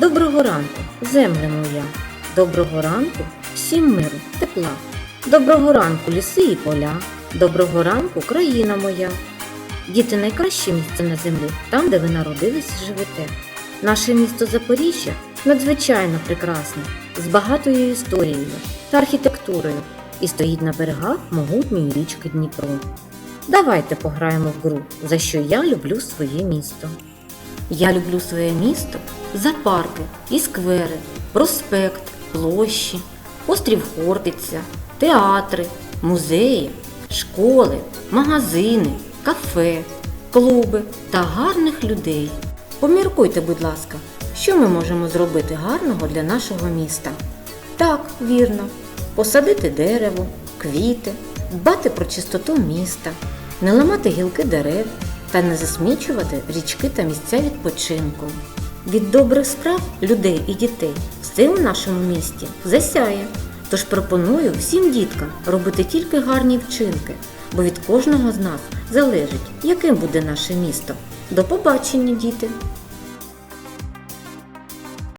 Доброго ранку, земля моя, доброго ранку, всім миру, тепла. Доброго ранку, ліси і поля, доброго ранку, країна моя. Діти найкраще місце на землі, там, де ви народились і живете. Наше місто Запоріжжя надзвичайно прекрасне, з багатою історією та архітектурою і стоїть на берегах могутньої річки Дніпро. Давайте пограємо в гру, за що я люблю своє місто. Я люблю своє місто за парки і сквери, проспект, площі, острів Хортиця, театри, музеї, школи, магазини, кафе, клуби та гарних людей. Поміркуйте, будь ласка, що ми можемо зробити гарного для нашого міста. Так, вірно, посадити дерево, квіти, дбати про чистоту міста, не ламати гілки дерев та не засмічувати річки та місця відпочинку. Від добрих справ людей і дітей все у нашому місті засяє. Тож пропоную всім діткам робити тільки гарні вчинки, бо від кожного з нас залежить, яким буде наше місто. До побачення, діти!